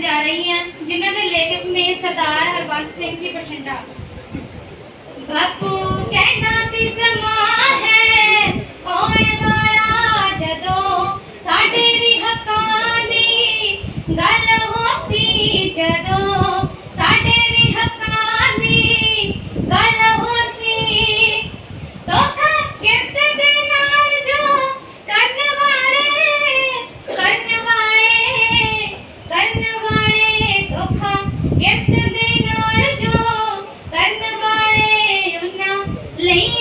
ਜਾ ਰਹੀ ਹਾਂ, ਜਿਨ੍ਹਾਂ ਦੇ ਲੇਖਕ ਨੇ ਸਰਦਾਰ ਹਰਬੰਸ ਸਿੰਘ ਜੀ ਬਠਿੰਡਾ। ਬਾਪੂ ਕਹਿੰਦਾ ਸੀ ਸਮਾਂ இல்லை